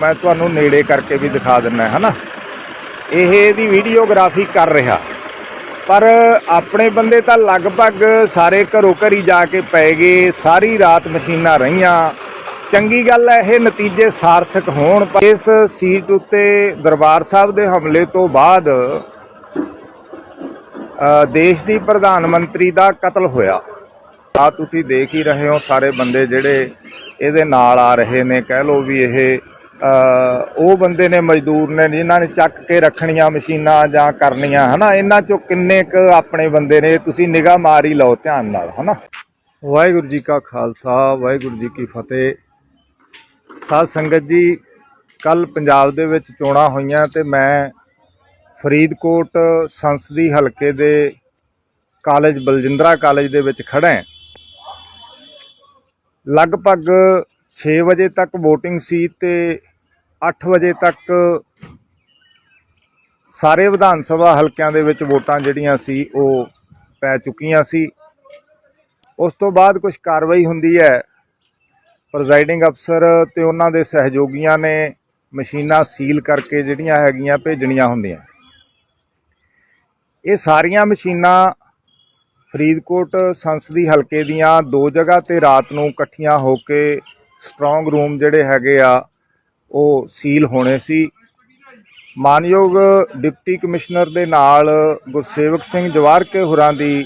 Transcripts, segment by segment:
ਮੈਂ ਤੁਹਾਨੂੰ ਨੇੜੇ ਕਰਕੇ ਵੀ ਦਿਖਾ ਦਿੰਨਾ ਹੈ ਨਾ ਇਹ ਇਹਦੀ ਵੀਡੀਓਗ੍ਰਾਫੀ ਕਰ ਰਿਹਾ। ਪਰ ਆਪਣੇ ਬੰਦੇ ਤਾਂ ਲਗਭਗ ਸਾਰੇ ਘਰੋਂ ਘਰੀ ਜਾ ਕੇ ਪੈ ਗਏ, ਸਾਰੀ ਰਾਤ ਮਸ਼ੀਨਾਂ ਰਹੀਆਂ। ਚੰਗੀ ਗੱਲ ਹੈ, ਇਹ ਨਤੀਜੇ ਸਾਰਥਕ ਹੋਣ, ਪਰ ਇਸ ਸੀਟ ਉੱਤੇ ਦਰਬਾਰ ਸਾਹਿਬ ਦੇ ਹਮਲੇ ਤੋਂ ਬਾਅਦ ਦੇਸ਼ ਦੀ ਪ੍ਰਧਾਨ ਮੰਤਰੀ ਦਾ ਕਤਲ ਹੋਇਆ। ਆ ਤੁਸੀਂ ਦੇਖ ਹੀ ਰਹੇ ਹੋ, ਸਾਰੇ ਬੰਦੇ ਜਿਹੜੇ ਇਹਦੇ ਨਾਲ ਆ ਰਹੇ ਨੇ, ਕਹਿ ਲਓ ਵੀ ਇਹ ਉਹ ਬੰਦੇ ਨੇ ਮਜ਼ਦੂਰ ਨੇ ਜਿਨ੍ਹਾਂ ਨੇ ਚੱਕ ਕੇ ਰੱਖਣੀਆਂ ਮਸ਼ੀਨਾਂ ਜਾਂ ਕਰਨੀਆਂ, ਹਨਾ? ਇਹਨਾਂ ਚੋਂ ਕਿੰਨੇ ਕ ਆਪਣੇ ਬੰਦੇ ਨੇ? ਤੁਸੀਂ ਨਿਗਾਹ ਮਾਰ ਹੀ ਲਓ ਧਿਆਨ ਨਾਲ, ਹਨਾ? ਵਾਹਿਗੁਰੂ ਜੀ ਕਾ ਖਾਲਸਾ, ਵਾਹਿਗੁਰੂ ਜੀ ਕੀ ਫਤਿਹ। ਸਾਧ ਸੰਗਤ ਜੀ ਕੱਲ ਪੰਜਾਬ ਦੇ ਵਿੱਚ ਚੋਣਾਂ ਹੋਈਆਂ ਤੇ ਮੈਂ ਫਰੀਦਕੋਟ ਸੰਸਦੀ ਹਲਕੇ ਦੇ ਕਾਲਜ, ਬਲਜਿੰਦਰਾ ਕਾਲਜ ਦੇ ਵਿੱਚ ਖੜਾ ਹਾਂ। ਲਗਭਗ 6 ਵਜੇ ਤੱਕ VOTING ਸੀ ਤੇ 8 ਵਜੇ ਤੱਕ ਸਾਰੇ ਵਿਧਾਨ ਸਭਾ ਹਲਕਿਆਂ ਦੇ ਵਿੱਚ ਵੋਟਾਂ ਜਿਹੜੀਆਂ ਸੀ, ਉਹ ਪੈ ਚੁੱਕੀਆਂ ਸੀ। ਉਸ ਤੋਂ ਬਾਅਦ ਕੁਝ ਕਾਰਵਾਈ ਹੁੰਦੀ ਹੈ। ਪ੍ਰੈਜ਼ਾਈਡਿੰਗ ਅਫਸਰ ਤੇ ਉਹਨਾਂ ਦੇ ਸਹਿਯੋਗੀਆਂ ਨੇ ਮਸ਼ੀਨਾਂ ਸੀਲ ਕਰਕੇ ਜਿਹੜੀਆਂ ਹੈਗੀਆਂ ਭੇਜਣੀਆਂ ਹੁੰਦੀਆਂ। ਇਹ ਸਾਰੀਆਂ ਮਸ਼ੀਨਾਂ ਫਰੀਦਕੋਟ ਸੰਸਦੀ ਹਲਕੇ ਦੀਆਂ ਦੋ ਜਗ੍ਹਾ ਤੇ ਰਾਤ ਨੂੰ ਇਕੱਠੀਆਂ ਹੋ ਕੇ ਸਟਰੋਂਗ ਰੂਮ ਜਿਹੜੇ ਹੈਗੇ ਆ ਉਹ ਸੀਲ ਹੋਣੇ ਸੀ। ਮਾਨਯੋਗ ਡਿਪਟੀ ਕਮਿਸ਼ਨਰ ਦੇ ਨਾਲ ਗੁਰਸੇਵਕ ਸਿੰਘ ਜਵਾਰਕੇ ਹੁਰਾਂ ਦੀ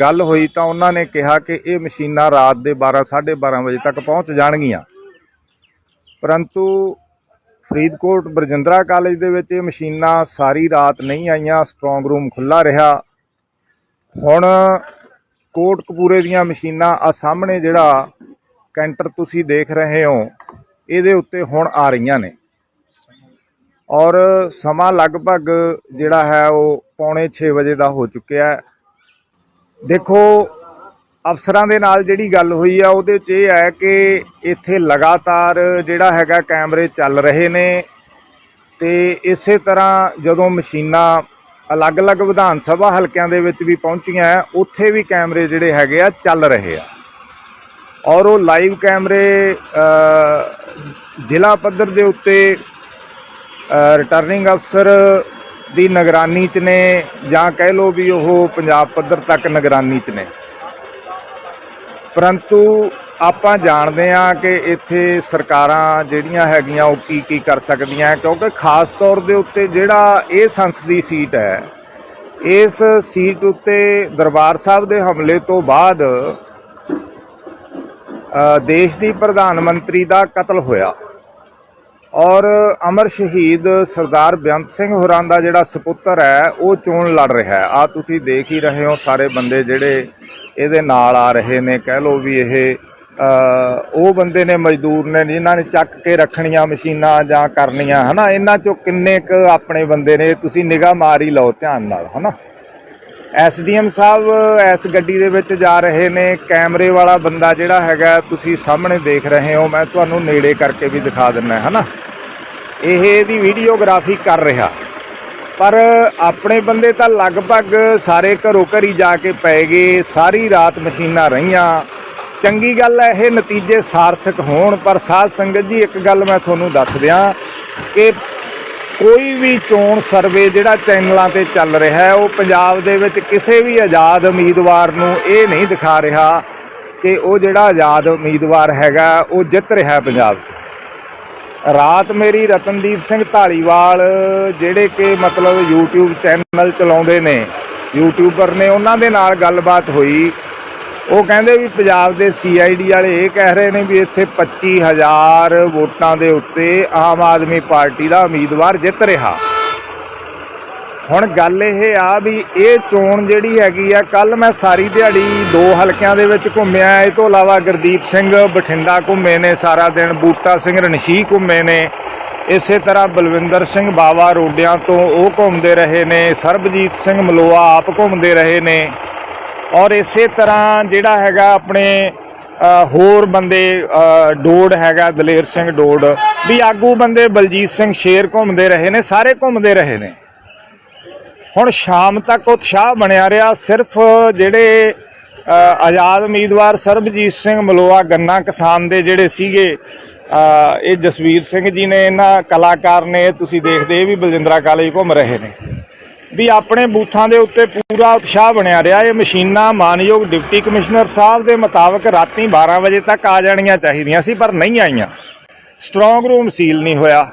ਗੱਲ ਹੋਈ ਤਾਂ ਉਹਨਾਂ ਨੇ ਕਿਹਾ ਕਿ ਇਹ ਮਸ਼ੀਨਾਂ ਰਾਤ ਦੇ 12 12:30 ਵਜੇ ਤੱਕ ਪਹੁੰਚ ਜਾਣਗੀਆਂ। ਪਰੰਤੂ ਫਰੀਦਕੋਟ ਬਰਜਿੰਦਰਾ ਕਾਲਜ ਦੇ ਵਿੱਚ ਇਹ ਮਸ਼ੀਨਾਂ ਸਾਰੀ ਰਾਤ ਨਹੀਂ ਆਈਆਂ ਸਟਰੋਂਗ ਰੂਮ ਖੁੱਲਾ ਰਿਹਾ। ਹੁਣ ਕੋਟਕਪੂਰੇ ਦੀਆਂ ਮਸ਼ੀਨਾਂ ਆ ਸਾਹਮਣੇ ਜਿਹੜਾ ਕੈਂਟਰ ਤੁਸੀਂ ਦੇਖ ਰਹੇ ਹੋ ਇਹਦੇ ਉੱਤੇ ਹੁਣ ਆ ਰਹੀਆਂ ਨੇ। ਔਰ ਸਮਾਂ ਲਗਭਗ ਜਿਹੜਾ ਹੈ ਉਹ ਪੌਣੇ 6 ਵਜੇ ਦਾ ਹੋ ਚੁੱਕਿਆ ਹੈ। ਦੇਖੋ, ਅਫਸਰਾਂ ਦੇ ਨਾਲ ਜਿਹੜੀ ਗੱਲ ਹੋਈ ਆ, ਉਹਦੇ 'ਚ ਇਹ ਹੈ ਕਿ ਇੱਥੇ ਲਗਾਤਾਰ ਜਿਹੜਾ ਹੈਗਾ ਕੈਮਰੇ ਚੱਲ ਰਹੇ ਨੇ ਤੇ ਇਸੇ ਤਰ੍ਹਾਂ ਜਦੋਂ ਮਸ਼ੀਨਾਂ ਅਲੱਗ-ਅਲੱਗ ਵਿਧਾਨ ਸਭਾ ਹਲਕਿਆਂ ਦੇ ਵਿੱਚ ਵੀ ਪਹੁੰਚੀਆਂ, ਉੱਥੇ ਵੀ ਕੈਮਰੇ ਜਿਹੜੇ ਹੈਗੇ ਆ ਚੱਲ ਰਹੇ ਆ। ਔਰ ਉਹ ਲਾਈਵ ਕੈਮਰੇ ਜ਼ਿਲ੍ਹਾ ਪੱਧਰ ਦੇ ਉੱਤੇ ਰਿਟਰਨਿੰਗ ਅਫਸਰ ਦੀ ਨਿਗਰਾਨੀ 'ਚ ਨੇ ਜਾਂ ਕਹਿ ਲਓ ਵੀ ਉਹ ਪੰਜਾਬ ਪੱਧਰ ਤੱਕ ਨਿਗਰਾਨੀ 'ਚ ਨੇ। ਪਰੰਤੂ ਆਪਾਂ ਜਾਣਦੇ ਹਾਂ ਕਿ ਇੱਥੇ ਸਰਕਾਰਾਂ ਜਿਹੜੀਆਂ ਹੈਗੀਆਂ ਉਹ ਕੀ ਕੀ ਕਰ ਸਕਦੀਆਂ, ਕਿਉਂਕਿ ਖਾਸ ਤੌਰ ਦੇ ਉੱਤੇ ਜਿਹੜਾ ਇਹ ਸੰਸਦੀ ਸੀਟ ਹੈ, ਇਸ ਸੀਟ ਉੱਤੇ ਦਰਬਾਰ ਸਾਹਿਬ ਦੇ ਹਮਲੇ ਤੋਂ ਬਾਅਦ ਦੇਸ਼ ਦੀ ਪ੍ਰਧਾਨ ਮੰਤਰੀ ਦਾ ਕਤਲ ਹੋਇਆ। ਔਰ ਅਮਰ ਸ਼ਹੀਦ ਸਰਦਾਰ ਬੇਅੰਤ ਸਿੰਘ ਹੋਰਾਂ ਦਾ ਜਿਹੜਾ ਸੁਪੁੱਤਰ ਹੈ, ਉਹ ਚੋਣ ਲੜ ਰਿਹਾ ਹੈ। ਆ ਤੁਸੀਂ ਦੇਖ ਹੀ ਰਹੇ ਹੋ, ਸਾਰੇ ਬੰਦੇ ਜਿਹੜੇ ਇਹਦੇ ਨਾਲ ਆ ਰਹੇ ਨੇ। ਕਹਿ ਲਓ ਵੀ ਇਹ ਉਹ ਬੰਦੇ ਨੇ ਮਜ਼ਦੂਰ ਨੇ, ਜਿਨ੍ਹਾਂ ਨੇ ਚੱਕ ਕੇ ਰੱਖਣੀਆਂ ਮਸ਼ੀਨਾਂ ਜਾਂ ਕਰਨੀਆਂ, ਹਨਾ? ਇਹਨਾਂ ਚੋਂ ਕਿੰਨੇ ਕ ਆਪਣੇ ਬੰਦੇ ਨੇ? ਤੁਸੀਂ ਨਿਗਾਹ ਮਾਰ ਹੀ ਲਓ ਧਿਆਨ ਨਾਲ, ਹਨਾ? ਐਸਡੀਐਮ ਸਾਹਿਬ, ਇਸ ਗੱਡੀ ਦੇ ਵਿੱਚ ਜਾ ਰਹੇ ਨੇ। ਕੈਮਰੇ ਵਾਲਾ ਬੰਦਾ ਜਿਹੜਾ ਹੈਗਾ, ਤੁਸੀਂ ਸਾਹਮਣੇ ਦੇਖ ਰਹੇ ਹੋ। ਮੈਂ ਤੁਹਾਨੂੰ ਨੇੜੇ ਕਰਕੇ ਵੀ ਦਿਖਾ ਦਿੰਨਾ ਹੈ ਨਾ ਇਹ ਇਹਦੀ ਵੀਡੀਓਗ੍ਰਾਫੀ ਕਰ ਰਿਹਾ। ਪਰ ਆਪਣੇ ਬੰਦੇ ਤਾਂ ਲਗਭਗ ਸਾਰੇ ਘਰੋਂ ਘਰੀ ਜਾ ਕੇ ਪੈ ਗਏ। ਸਾਰੀ ਰਾਤ ਮਸ਼ੀਨਾਂ ਰਹੀਆਂ। ਚੰਗੀ ਗੱਲ ਹੈ, ਇਹ ਨਤੀਜੇ ਸਾਰਥਕ ਹੋਣ। ਪਰ ਸਾਧ ਸੰਗਤ ਜੀ, ਇੱਕ ਗੱਲ ਮੈਂ ਤੁਹਾਨੂੰ ਦੱਸ ਦਿਆਂ ਕਿ ਕੋਈ ਵੀ ਚੋਣ ਸਰਵੇ ਜਿਹੜਾ ਚੈਨਲਾਂ ਤੇ ਚੱਲ ਰਿਹਾ ਹੈ, ਉਹ ਪੰਜਾਬ ਦੇ ਵਿੱਚ ਕਿਸੇ ਵੀ ਆਜ਼ਾਦ ਉਮੀਦਵਾਰ ਨੂੰ ਇਹ ਨਹੀਂ ਦਿਖਾ ਰਿਹਾ ਕਿ ਉਹ ਜਿਹੜਾ ਆਜ਼ਾਦ ਉਮੀਦਵਾਰ ਹੈਗਾ, ਉਹ ਜਿੱਤ ਰਿਹਾ ਪੰਜਾਬ 'ਚ। ਰਾਤ ਮੇਰੀ ਰਤਨਦੀਪ ਸਿੰਘ ਢਾਲੀਵਾਲ, ਜਿਹੜੇ ਕਿ ਮਤਲਬ YouTube ਚੈਨਲ ਚਲਾਉਂਦੇ ਨੇ ਯੂਟਿਊਬਰ ਨੇ, ਉਹਨਾਂ ਦੇ ਨਾਲ ਗੱਲਬਾਤ ਹੋਈ। ਉਹ ਕਹਿੰਦੇ ਵੀ ਪੰਜਾਬ ਦੇ CID ਵਾਲੇ ਇਹ ਕਹਿ ਰਹੇ ਨੇ ਵੀ ਇੱਥੇ 25000 ਵੋਟਾਂ ਦੇ ਉੱਤੇ ਆਮ ਆਦਮੀ ਪਾਰਟੀ ਦਾ ਉਮੀਦਵਾਰ ਜਿੱਤ ਰਿਹਾ। ਹੁਣ ਗੱਲ ਇਹ ਆ ਵੀ ਇਹ ਚੋਣ ਜਿਹੜੀ ਹੈਗੀ ਆ ਕੱਲ ਮੈਂ ਸਾਰੀ ਦਿਹਾੜੀ ਦੋ ਹਲਕਿਆਂ ਦੇ ਵਿੱਚ ਘੁੰਮਿਆ। ਇਹ ਤੋਂ ਇਲਾਵਾ ਗੁਰਦੀਪ ਸਿੰਘ ਬਠਿੰਡਾ ਘੁੰਮੇ ਨੇ, ਸਾਰਾ ਦਿਨ ਬੂਟਾ ਸਿੰਘ ਰਣਸ਼ੀ ਘੁੰਮੇ ਨੇ। ਇਸੇ ਤਰ੍ਹਾਂ ਬਲਵਿੰਦਰ ਸਿੰਘ ਬਾਵਾ ਰੋਡਿਆਂ ਤੋਂ ਉਹ ਘੁੰਮਦੇ ਰਹੇ ਨੇ, ਸਰਬਜੀਤ ਸਿੰਘ ਮਲੋਆ ਆਪ ਘੁੰਮਦੇ ਰਹੇ ਨੇ। ਔਰ ਇਸੇ ਤਰ੍ਹਾਂ ਜਿਹੜਾ ਹੈਗਾ ਆਪਣੇ ਹੋਰ ਬੰਦੇ ਅ, ਡੋਡ ਹੈਗਾ ਦਲੇਰ ਸਿੰਘ ਡੋਡ ਵੀ ਆਗੂ ਬੰਦੇ ਬਲਜੀਤ ਸਿੰਘ ਸ਼ੇਰ ਘੁੰਮਦੇ ਰਹੇ ਨੇ ਸਾਰੇ ਘੁੰਮਦੇ ਰਹੇ ਨੇ। ਹੁਣ ਸ਼ਾਮ ਤੱਕ ਉਤਸ਼ਾਹ ਬਣਿਆ ਰਿਹਾ ਸਿਰਫ ਜਿਹੜੇ ਆਜ਼ਾਦ ਉਮੀਦਵਾਰ ਸਰਬਜੀਤ ਸਿੰਘ ਮਲੋਆ ਗੰਨਾ ਕਿਸਾਨ ਦੇ ਜਿਹੜੇ ਸੀਗੇ ਇਹ ਜਸਵੀਰ ਸਿੰਘ ਜੀ ਨੇ ਇਹਨਾਂ ਕਲਾਕਾਰ ਨੇ ਤੁਸੀਂ ਦੇਖਦੇ ਵੀ ਬਲਜਿੰਦਰਾ ਕਾਲਜ ਘੁੰਮ ਰਹੇ ਨੇ। ਵੀ ਆਪਣੇ ਬੂਥਾਂ ਦੇ ਉੱਤੇ ਪੂਰਾ ਉਤਸ਼ਾਹ ਬਣਿਆ ਰਿਹਾ। ਇਹ ਮਸ਼ੀਨਾਂ ਮਾਨਯੋਗ ਡਿਪਟੀ ਕਮਿਸ਼ਨਰ ਸਾਹਿਬ ਦੇ ਮੁਤਾਬਕ ਰਾਤੀ 12 ਵਜੇ ਤੱਕ ਆ ਜਾਣੀਆਂ ਚਾਹੀਦੀਆਂ ਸੀ, ਪਰ ਨਹੀਂ ਆਈਆਂ। ਸਟਰੋਂਗ ਰੂਮ ਸੀਲ ਨਹੀਂ ਹੋਇਆ।